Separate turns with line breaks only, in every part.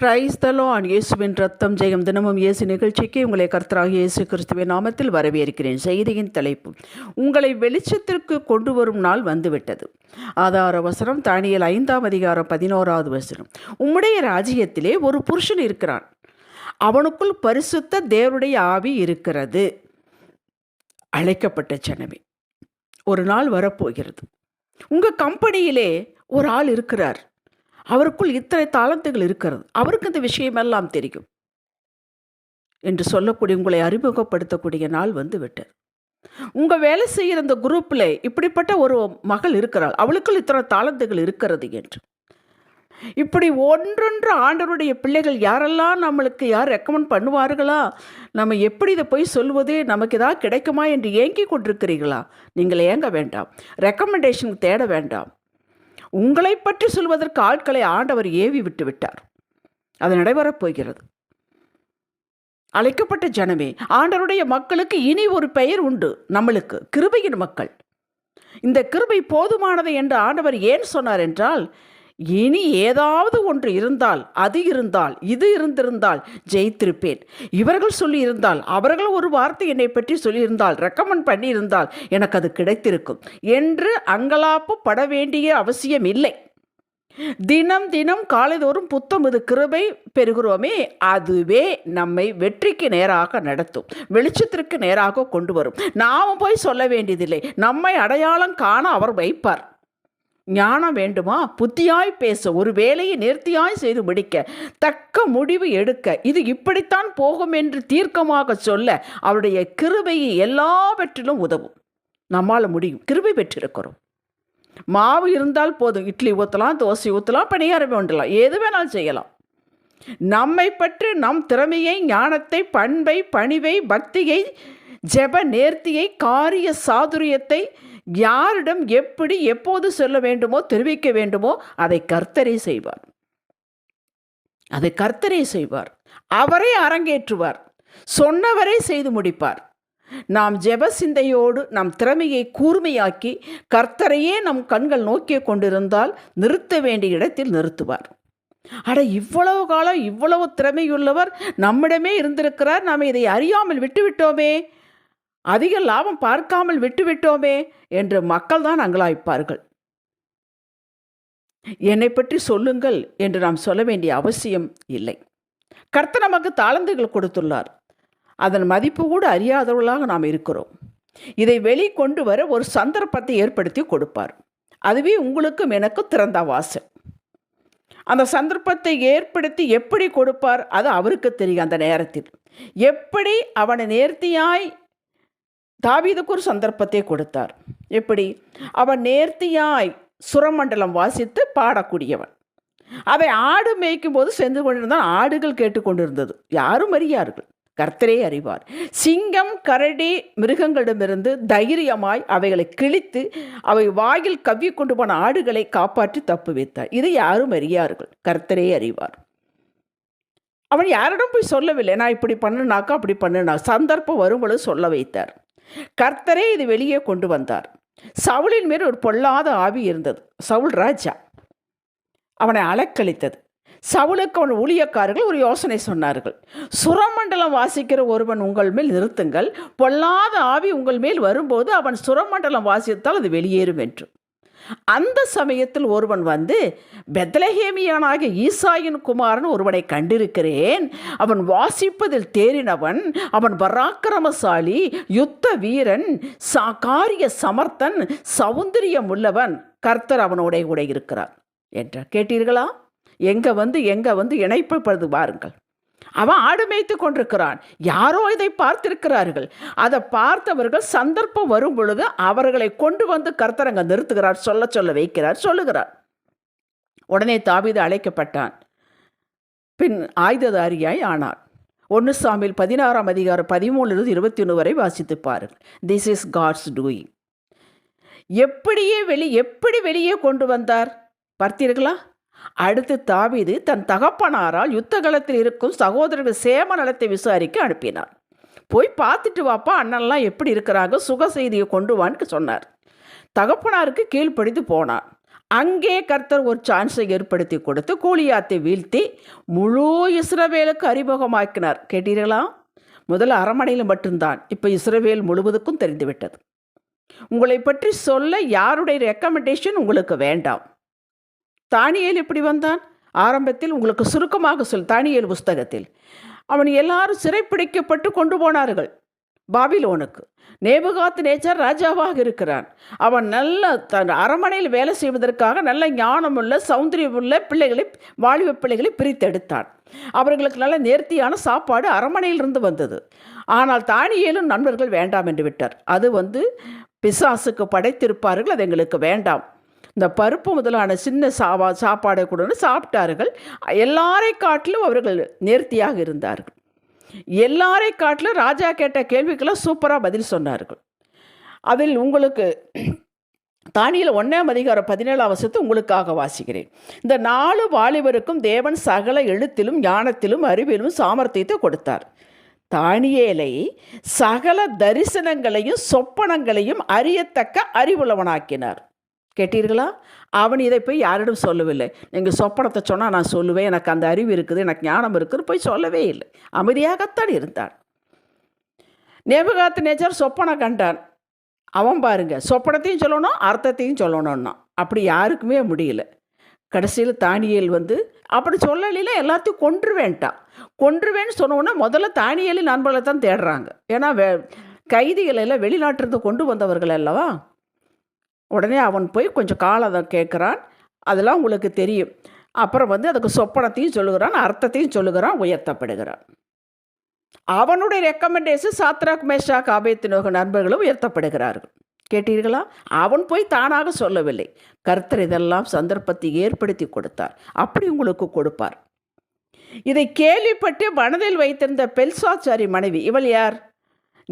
Price தலோன் இயேசுவின் ரத்தம் ஜெயம் தினமும் இயேசு நிகழ்ச்சிக்கு உங்களை கர்த்தராக இயேசு கிறிஸ்துவின் நாமத்தில் வரவேற்கிறேன். செய்தியின் தலைப்பு உங்களை வெளிச்சத்திற்கு கொண்டு வரும் நாள் வந்துவிட்டது. ஆதார வசனம் தானியல் ஐந்தாம் அதிகாரம் பதினோராவது வசனம். உம்முடைய ராஜ்யத்திலே ஒரு புருஷன் இருக்கிறான். அவனுக்குள் பரிசுத்த தேவருடைய ஆவி இருக்கிறது. அழைக்கப்பட்ட ஜனமே ஒரு நாள் வரப்போகிறது. உங்கள் கம்பெனியிலே ஒரு ஆள் இருக்கிறார். அவருக்குள் இத்தனை தாளந்துகள் இருக்கிறது. அவருக்கு இந்த விஷயமெல்லாம் தெரியும். என்று சொல்லக்கூடிய உங்களை அறிமுகப்படுத்தக்கூடிய நாள் வந்து விட்டது உங்கள் வேலை செய்கிற அந்த குரூப்பில் இப்படிப்பட்ட ஒரு மகள் இருக்கிறாள். அவளுக்குள் இத்தனை தாளந்துகள் இருக்கிறது என்று. இப்படி ஒன்றொன்று ஆண்டவருடைய பிள்ளைகள் யாரெல்லாம் நம்மளுக்கு யார் ரெக்கமெண்ட் பண்ணுவார்களா? நம்ம எப்படி இதை போய் சொல்வது நமக்கு ஏதாவது கிடைக்குமா என்று ஏங்கி கொண்டிருக்கிறீர்களா? நீங்கள் ஏங்க வேண்டாம். ரெக்கமெண்டேஷன் தேட வேண்டாம். உங்களை பற்றி சொல்வதற்கு ஆட்களை ஆண்டவர் ஏவி விட்டு விட்டார். அது நடைபெறப் போகிறது. அழைக்கப்பட்ட ஜனமே ஆண்டவருடைய மக்களுக்கு இனி ஒரு பெயர் உண்டு. நம்மளுக்கு கிருபையின் மக்கள். இந்த கிருபை போதுமானது என்று ஆண்டவர் ஏன் சொன்னார் என்றால் இனி ஏதாவது ஒன்று இருந்தால் அது இருந்தால் இது இருந்திருந்தால் ஜெயித்திருப்பேன். இவர்கள் சொல்லியிருந்தால் அவர்கள் ஒரு வார்த்தை என்னை பற்றி சொல்லியிருந்தால் ரெக்கமெண்ட் பண்ணியிருந்தால் எனக்கு அது கிடைத்திருக்கும் என்று அங்கலாப்பு பட வேண்டிய அவசியம் இல்லை. தினம் தினம் காலைதோறும் புத்தம் இது கிருபை பெறுகிறோமே அதுவே நம்மை வெற்றிக்கு நேராக நடத்தும் வெளிச்சத்திற்கு நேராக கொண்டு வரும். நாம் போய் சொல்ல வேண்டியதில்லை நம்மை அடையாளம் காண அவர் வைப்பார். ஞானம் வேண்டுமா? புத்தியாய் பேச. ஒரு வேலையை நேர்த்தியாய் செய்து முடிக்க. தக்க முடிவு எடுக்க. இது இப்படித்தான் போகும் என்று தீர்க்கமாக சொல்ல அவருடைய கிருபையை எல்லாவற்றிலும் உதவும். நம்மால் முடியும். கிருபை பெற்றிருக்கிறோம். மாவு இருந்தால் போதும். இட்லி ஊற்றலாம் தோசை ஊற்றலாம் பணியாரம் வேண்டலாம் எது வேணாலும் செய்யலாம். நம்மை பற்றி நம் திறமையை ஞானத்தை பண்பை பணிவை பக்தியை ஜெப நேர்த்தியை காரிய சாதுரியத்தை யாரிடம் எப்படி எப்போது சொல்ல வேண்டுமோ தெரிவிக்க வேண்டுமோ அதை கர்த்தரே செய்வார். அதை கர்த்தரே செய்வார். அவரே அரங்கேற்றுவார். சொன்னவரே செய்து முடிப்பார். நாம் ஜெப சிந்தையோடு நம் திறமையை கூர்மையாக்கி கர்த்தரையே நம் கண்கள் நோக்கிய கொண்டிருந்தால் நிறுத்த வேண்டிய இடத்தில் நிறுத்துவார். அட இவ்வளவு காலம் இவ்வளவு திறமையுள்ளவர் நம்மிடமே இருந்திருக்கிறார். நாம் இதை அறியாமல் விட்டுவிட்டோமே. அதிக லாபம் பார்க்காமல் விட்டுவிட்டோமே என்று மக்கள் தான் அங்கலாய்ப்பார்கள். என்னை பற்றி சொல்லுங்கள் என்று நாம் சொல்ல வேண்டிய அவசியம் இல்லை. கர்த்த நமக்கு தாளந்துகள் கொடுத்துள்ளார். அதன் மதிப்பு கூட அறியாதவர்களாக நாம் இருக்கிறோம். இதை வெளிக்கொண்டு வர ஒரு சந்தர்ப்பத்தை ஏற்படுத்தி கொடுப்பார். அதுவே உங்களுக்கும் எனக்கும் திறந்த வாசல். அந்த சந்தர்ப்பத்தை ஏற்படுத்தி எப்படி கொடுப்பார் அது அவருக்கு தெரியும் அந்த நேரத்தில். எப்படி அவனை நேர்த்தியாய் தாவீதுக்கு ஒரு சந்தர்ப்பத்தை கொடுத்தார். எப்படி? அவன் நேர்த்தியாய் சுரமண்டலம் வாசித்து பாடக்கூடியவன். அவை ஆடு மேய்க்கும் போது சென்று கொண்டிருந்தான். ஆடுகள் கேட்டுக்கொண்டிருந்தது யாரும் அறியார்கள். கர்த்தரே அறிவார். சிங்கம் கரடி மிருகங்களிடமிருந்து தைரியமாய் அவைகளை கிழித்து அவை வாயில் கவ்வி கொண்டு போன ஆடுகளை காப்பாற்றி தப்பு வைத்தார். இது யாரும் அறியார்கள். கர்த்தரே அறிவார். அவன் யாரிடம் போய் சொல்லவில்லை. நான் இப்படி பண்ணுனாக்கா அப்படி பண்ணுனா சந்தர்ப்பம் வரும்பொழுது சொல்ல வைத்தார். கர்த்தரே இது வெளியே கொண்டு வந்தார். சவுளின் மேல் ஒரு பொல்லாத ஆவி இருந்தது. சவுல் ராஜா அவனை அலக்களித்தது சவுளுக்கு அவன் ஊழியக்காரர்கள் ஒரு யோசனை சொன்னார்கள். சுரமண்டலம் வாசிக்கிற ஒருவன் உங்கள் மேல் நிறுத்துங்கள். பொல்லாத ஆவி உங்கள் மேல் வரும்போது அவன் சுரமண்டலம் வாசித்தால் அது வெளியேறும் என்று. அந்த சமயத்தில் ஒருவன் வந்து பெத்லஹேமியானாகிய ஈசாயின் குமாரன் ஒருவனை கண்டிருக்கிறேன். அவன் வாசிப்பதில் தேறினவன் அவன் பராக்கிரமசாலி யுத்த வீரன் சா காரிய சமர்த்தன் சௌந்தரியம் உள்ளவன் கர்த்தர் அவனோட கூட இருக்கிறார். என்ற கேட்டீர்களா? எங்கே வந்து எங்கே வந்து இணைப்புப்படுது பாருங்கள். அவன் ஆடு மேய்த்து கொண்டிருக்கிறான். யாரோ இதை பார்த்திருக்கிறார்கள். அதை பார்த்தவர்கள் சந்தர்ப்பம் வரும் பொழுது அவர்களை கொண்டு வந்து கர்த்தரங்க நிறுத்துகிறார் சொல்ல சொல்ல வைக்கிறார் சொல்லுகிறார். உடனே தாபீது அழைக்கப்பட்டான். பின் ஆயுததாரியாய் ஆனார். ஒன்று சாமியில் பதினாறாம் அதிகாரம் பதிமூணுலேருந்து இருபத்தி ஒன்று வரை வாசித்து பாருங்கள். திஸ் இஸ் காட்ஸ் டூயிங் எப்படியே வெளி எப்படி வெளியே கொண்டு வந்தார்? பார்த்தீர்களா? அடுத்து தாவீது தன் தகப்பனாரால் யுத்த களத்தில் இருக்கும் சகோதரர்கள் சேம நலத்தை விசாரிக்க அனுப்பினார். போய் பார்த்துட்டு வாப்பா அண்ணன்லாம் எப்படி இருக்கிறாங்க? சுக செய்தியை கொண்டு வான்னு சொன்னார். தகப்பனாருக்கு கீழ்ப்படிந்து போனான் அங்கே கர்த்தர் ஒரு சான்ஸை ஏற்படுத்தி கொடுத்து கூலியாத்தை வீழ்த்தி முழு இஸ்ரவேலுக்கு அறிமுகமாக்கினார். கேட்டீர்களா? முதல்ல அரமனையில் மட்டும்தான். இப்போ இஸ்ரவேல் முழுவதுக்கும் தெரிந்துவிட்டது. உங்களை பற்றி சொல்ல யாருடைய ரெக்கமெண்டேஷன் உங்களுக்கு வேண்டாம். தானியேல் எப்படி வந்தான்? ஆரம்பத்தில் உங்களுக்கு சுருக்கமாக சொல் தானியல் புஸ்தகத்தில். அவன் எல்லாரும் சிறைப்பிடிக்கப்பட்டு கொண்டு போனார்கள். பாபிலோனுக்கு. நேபுகாத்து நேச்சர் ராஜாவாக இருக்கிறான். அவன் நல்ல தன் அரமனையில் வேலை செய்வதற்காக நல்ல ஞானமுள்ள சௌந்தரியமுள்ள பிள்ளைகளை வாலிப பிள்ளைகளை பிரித்தெடுத்தான். அவர்களுக்கு நல்ல நேர்த்தியான சாப்பாடு அரமனையிலிருந்து வந்தது. ஆனால் தானியேலும் நண்பர்கள் வேண்டாம் என்று விட்டார். அது வந்து பிசாசுக்கு படைத்திருப்பார்கள் அது எங்களுக்கு வேண்டாம். இந்த பருப்பு முதலான சின்ன சாவா சாப்பாடை கூட சாப்பிட்டார்கள். எல்லாரை காட்டிலும் அவர்கள் நேர்த்தியாக இருந்தார்கள். எல்லாரை காட்டிலும் ராஜா கேட்ட கேள்விக்கெல்லாம் சூப்பராக பதில் சொன்னார்கள். அதில் உங்களுக்கு தானியில் ஒன்றாம் அதிகாரம் பதினேழாம் வசத்து உங்களுக்காக வாசிக்கிறேன். இந்த நாலு வாலிபருக்கும் தேவன் சகல எழுத்திலும் ஞானத்திலும் அறிவிலும் சாமர்த்தியத்தை கொடுத்தார். தானியேலை சகல தரிசனங்களையும் சொப்பனங்களையும் அறியத்தக்க அறிவுள்ளவனாக்கினார். கேட்டீர்களா? அவன் இதை போய் யாரிடம் சொல்லவில்லை. நீங்கள் சொப்பனத்தை சொன்னால் நான் சொல்லுவேன். எனக்கு அந்த அறிவு இருக்குது எனக்கு ஞானம் இருக்குதுன்னு போய் சொல்லவே இல்லை. அமைதியாகத்தான் இருந்தான். நேபுகாத்து நேச்சர் சொப்பனை கண்டான். அவன் பாருங்க சொப்பனத்தையும் சொல்லணும் அர்த்தத்தையும் சொல்லணும்னா அப்படி யாருக்குமே முடியல. கடைசியில் தானியல் வந்து அப்படி சொல்லலையில எல்லாத்தையும் கொன்றுவேன்ட்டான். கொன்றுவேன்னு சொன்னோன்னா முதல்ல தானியலின் நண்பர்களை தான் தேடுறாங்க. ஏன்னா வெ கைதிகள் எல்லாம் வெளிநாட்டிலிருந்து கொண்டு வந்தவர்கள் அல்லவா? உடனே அவன் போய் கொஞ்சம் காலம் கேட்குறான். அதெல்லாம் உங்களுக்கு தெரியும். அப்புறம் வந்து அதுக்கு சொப்பனத்தையும் சொல்லுகிறான் அர்த்தத்தையும் சொல்லுகிறான் உயர்த்தப்படுகிறான். அவனுடைய ரெக்கமெண்டேஷன் சாத்ராக் மேஷாக் ஆபேத்தினோக நண்பர்களும் உயர்த்தப்படுகிறார்கள். கேட்டீர்களா? அவன் போய் தானாக சொல்லவில்லை. கர்த்தர் இதெல்லாம் சந்தர்ப்பத்தை ஏற்படுத்தி கொடுத்தார். அப்படி உங்களுக்கு கொடுப்பார். இதை கேள்விப்பட்டு மனதில் வைத்திருந்த பெல்சாச்சாரி மனைவி இவள் யார்?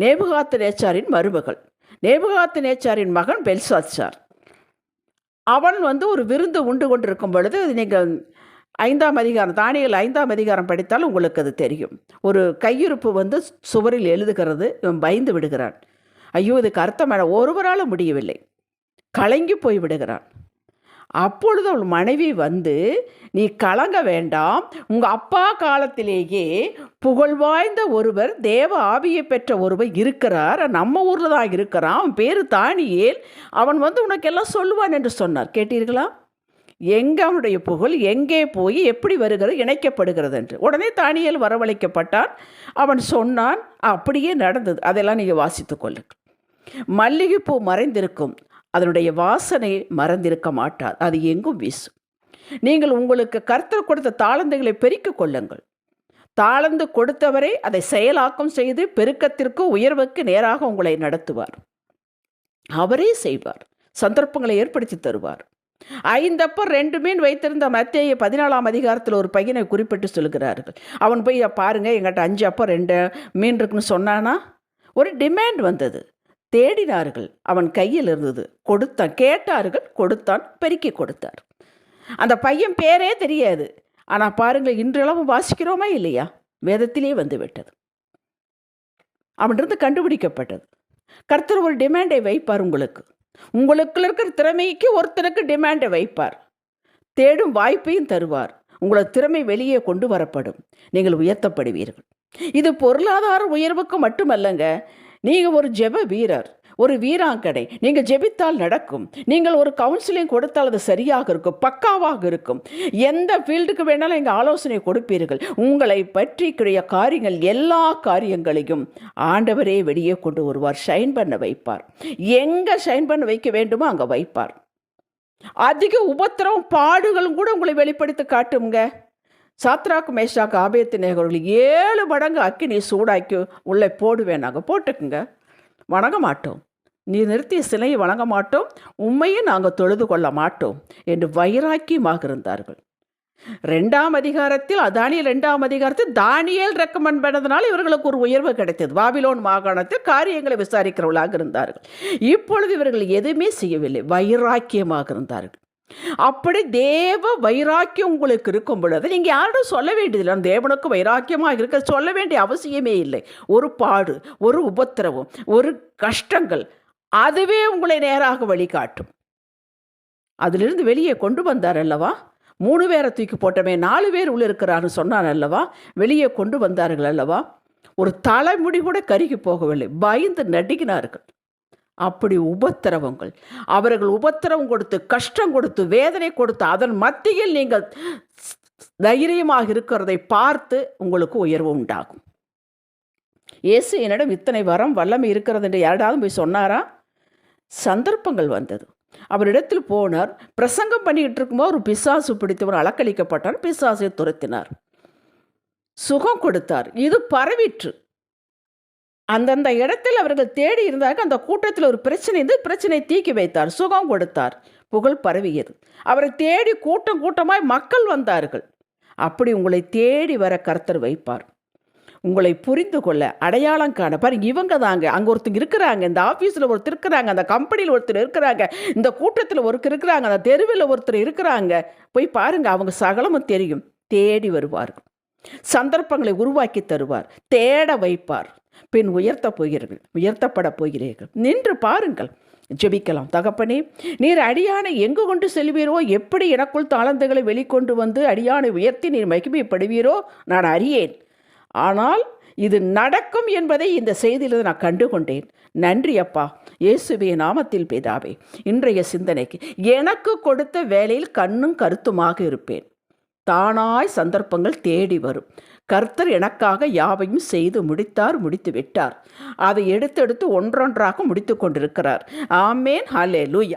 நேபுகாத்து நேச்சாரின் மருமகள். நேபுகாத்து நேச்சாரின் மகன் பெல்சாச்சார் அவன் வந்து ஒரு விருந்து உண்டு கொண்டிருக்கும் பொழுது நீங்கள் ஐந்தாம் அதிகாரம் தானியல் ஐந்தாம் அதிகாரம் படித்தால் உங்களுக்கு அது தெரியும். ஒரு கையிருப்பு வந்து சுவரில் எழுதுகிறது இவன் பயந்து விடுகிறான். ஐயோ இதுக்கு அர்த்தம் ஒருவரால் முடியவில்லை. கலங்கி போய் விடுகிறான். அப்பொழுது அவள் மனைவி வந்து நீ கலங்க வேண்டாம். உங்கள் அப்பா காலத்திலேயே புகழ்வாய்ந்த ஒருவர் தேவ ஆவியை பெற்ற ஒருவர் இருக்கிறார். நம்ம ஊரில் தான் இருக்கிறான். அவன் பேர் தானியேல். அவன் வந்து உனக்கெல்லாம் சொல்லுவான் என்று சொன்னார். கேட்டீர்களா? எங்கே அவனுடைய புகழ் எங்கே போய் எப்படி வருகிறது இணைக்கப்படுகிறது என்று. உடனே தானியல் வரவழைக்கப்பட்டான். அவன் சொன்னான் அப்படியே நடந்தது. அதெல்லாம் நீங்கள் வாசித்து கொள்ளுங்கள். மல்லிகைப்பூ மறைந்திருக்கும். அதனுடைய வாசனை மறந்திருக்க மாட்டார். அது எங்கும் வீசும். நீங்கள் உங்களுக்கு கர்த்தர் கொடுத்த தாளந்துகளை பெருக்கிக் கொள்ளுங்கள். தாளந்து கொடுத்தவரை அதை செயலாக்கம் செய்து பெருக்கத்திற்கு உயர்வுக்கு நேராக உங்களை நடத்துவார். அவரே செய்வார். சந்தர்ப்பங்களை ஏற்படுத்தி தருவார். ஐந்தப்பர் ரெண்டு மீன் வைத்திருந்த மத்திய பதினாலாம் அதிகாரத்தில் ஒரு பையனை குறிப்பிட்டு சொல்கிறார்கள். அவன் போய் பாருங்க எங்கிட்ட அஞ்சு அப்போ ரெண்டு மீன் இருக்குன்னு சொன்னானா? ஒரு டிமாண்ட் வந்தது. தேடினார்கள். அவன் கையில் இருந்தது. கொடுத்தான். கேட்டார்கள். கொடுத்தான். பெருக்கி கொடுத்தார். அந்த பையன் பேரே தெரியாது. ஆனால் பாருங்கள் இன்றளவும் வாசிக்கிறோமா இல்லையா? வேதத்திலே வந்து விட்டது அவனிருந்து கண்டுபிடிக்கப்பட்டது. கர்த்தர் ஒரு டிமாண்டை வைப்பார் உங்களுக்கு. உங்களுக்குள்ள இருக்கிற திறமைக்கு ஒருத்தருக்கு டிமாண்டை வைப்பார். தேடும் வாய்ப்பையும் தருவார். உங்களோட திறமை வெளியே கொண்டு வரப்படும். நீங்கள் உயர்த்தப்படுவீர்கள். இது பொருளாதார உயர்வுக்கு மட்டுமல்லங்க. நீங்கள் ஒரு ஜெப வீரர் ஒரு வீராங்கடை நீங்கள் ஜெபித்தால் நடக்கும். நீங்கள் ஒரு கவுன்சிலிங் கொடுத்தால் அது சரியாக இருக்கும் பக்காவாக இருக்கும். எந்த ஃபீல்டுக்கு வேணாலும் எங்கள் ஆலோசனை கொடுப்பீர்கள். உங்களை பற்றிக்கிற காரியங்கள் எல்லா காரியங்களையும் ஆண்டவரே வெளியே கொண்டு வருவார் ஷைன் பண்ண வைப்பார். எங்கே ஷைன் பண்ண வைக்க வேண்டுமோ அங்கே வைப்பார். அதிக உபத்திரம் பாடுகளும் கூட உங்களை வெளிப்படுத்தி காட்டுங்க சாத்ராக்கு மேஷாக்கு ஆபயத்து நேகர்கள் ஏழு மடங்கு அக்கினி சூடாக்கி உள்ளே போடுவேன் நாங்கள் போட்டுக்குங்க. வணங்க மாட்டோம். நீ நிறுத்திய சிலையை வணங்க மாட்டோம். உண்மையும் நாங்கள் தொழுது கொள்ள மாட்டோம் என்று வைராக்கியமாக இருந்தார்கள். ரெண்டாம் அதிகாரத்தில் அதானியல் ரெண்டாம் அதிகாரத்தில் தானியல் ரெக்கமெண்ட் பண்ணதுனால இவர்களுக்கு ஒரு உயர்வு கிடைத்தது. பாபிலோன் மாகாணத்தில் காரியங்களை விசாரிக்கிறவர்களாக இருந்தார்கள். இப்பொழுது இவர்கள் எதுவுமே செய்யவில்லை. வைராக்கியமாக இருந்தார்கள். அப்படி தேவ வைராக்கியம் உங்களுக்கு இருக்கும் பொழுது நீங்கள் யாரும் சொல்ல வேண்டியதில்லை. தேவனுக்கு வைராக்கியமாக இருக்க சொல்ல வேண்டிய அவசியமே இல்லை. ஒரு பாடு ஒரு உபத்திரவம் ஒரு கஷ்டங்கள் அதுவே உங்களை நேராக வழிகாட்டும். அதிலிருந்து வெளியே கொண்டு வந்தார் அல்லவா? மூணு பேரை தூக்கி போட்டமே நாலு பேர் உள்ளே இருக்கிறாருன்னு சொன்னார் அல்லவா? வெளியே கொண்டு வந்தார்கள் அல்லவா? ஒரு தலைமுடி கூட கருகி போகவில்லை. பயந்து நடுங்கினார்கள். அப்படி உபத்திரவங்கள். அவர்கள் உபத்திரவம் கொடுத்து கஷ்டம் கொடுத்து வேதனை கொடுத்து அதன் மத்தியில் நீங்கள் தைரியமாக இருக்கிறதை பார்த்து உங்களுக்கு உயர்வு உண்டாகும். இயேசு என்னிடம் இத்தனை வரம் வல்லமை இருக்கிறது என்று யாராவது போய் சொன்னாரா? சந்தர்ப்பங்கள் வந்தது. அவரிடத்தில் போனார் பிரசங்கம் பண்ணிக்கிட்டு இருக்கும்போது ஒரு பிசாசு பிடித்தவர் அலக்களிக்கப்பட்டார் பிசாசை துரத்தினார். சுகம் கொடுத்தார். இது பரவிற்று. அந்தந்த இடத்தில் அவர்கள் தேடி இருந்தார்கள். அந்த கூட்டத்தில் ஒரு பிரச்சனை இருந்து பிரச்சனை தீக்கி வைத்தார். சுகம் கொடுத்தார். புகழ் பரவியது. அவரை தேடி கூட்டம் கூட்டமாய் மக்கள் வந்தார்கள். அப்படி உங்களை தேடி வர கர்த்தர் வைப்பார். உங்களை புரிந்து கொள்ள அடையாளம் காண. பாருங்க இவங்க தாங்க. அங்கே ஒருத்தங்க இருக்கிறாங்க. இந்த ஆஃபீஸில் ஒருத்தர் இருக்கிறாங்க. அந்த கம்பெனியில் ஒருத்தர் இருக்கிறாங்க. இந்த கூட்டத்தில் ஒருத்தர் இருக்கிறாங்க. அந்த தெருவில் ஒருத்தர் இருக்கிறாங்க. போய் பாருங்க அவங்க சகலமும் தெரியும். தேடி வருவார்கள். சந்தர்ப்பங்களை உருவாக்கி தருவார். தேட வைப்பார். பின் உயர்த்தப் போகிறீர்கள் உயர்த்தப்படப் போகிறீர்கள். நின்று பாருங்கள். ஜெபிக்கலாம். தகப்பனே நீர் அடியானை எங்கு கொண்டு செல்வீரோ? எப்படி எனக்குள் தாளந்துகளை வெளிக்கொண்டு வந்து அடியானை உயர்த்தி நீர் மகிமைப்படுவீரோ? நான் அறியேன். ஆனால் இது நடக்கும் என்பதை இந்த செய்தியிலிருந்து நான் கண்டுகொண்டேன். நன்றி அப்பா. இயேசுவே நாமத்தில் பேதாவே இன்றைய சிந்தனைக்கு எனக்கு கொடுத்த வேலையில் கண்ணும் கருத்துமாக இருப்பேன். தானாய் சந்தர்ப்பங்கள் தேடி வரும். கர்த்தர் எனக்காக யாவையும் செய்து முடித்தார் முடித்து விட்டார். அதை எடுத்தெடுத்து ஒன்றொன்றாக முடித்து கொண்டிருக்கிறார். ஆமேன். ஹலே லூயா